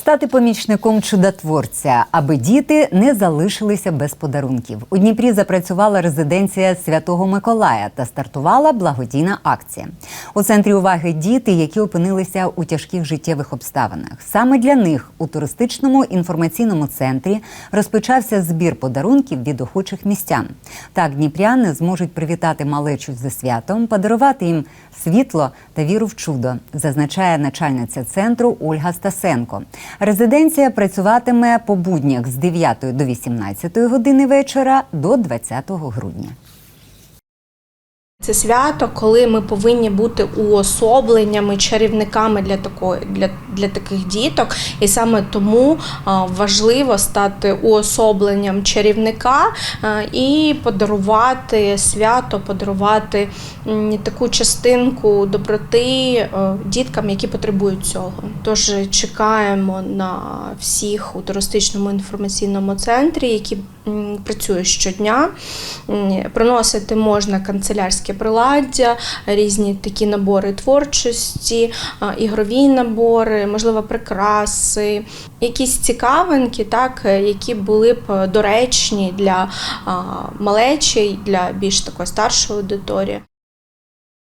Стати помічником чудотворця, аби діти не залишилися без подарунків. У Дніпрі запрацювала резиденція Святого Миколая та стартувала благодійна акція. У центрі уваги діти, які опинилися у тяжких життєвих обставинах. Саме для них у туристичному інформаційному центрі розпочався збір подарунків від охочих містян. Так дніпряни зможуть привітати малечу зі святом, подарувати їм світло та віру в чудо, зазначає начальниця центру Ольга Стасенко. Резиденція працюватиме по буднях з 9 до 18 години вечора до 20 грудня. Це свято, коли ми повинні бути уособленнями, чарівниками для такої для, для таких діток, і саме тому важливо стати уособленням чарівника і подарувати свято, подарувати таку частинку доброти діткам, які потребують цього. Тож чекаємо на всіх у туристичному інформаційному центрі, які м, працює щодня. Приносити можна канцелярське приладдя, різні такі набори творчості, ігрові набори, можливо, прикраси, якісь цікавинки, так, е, які були б доречні для малечі, для більш такої старшої аудиторії.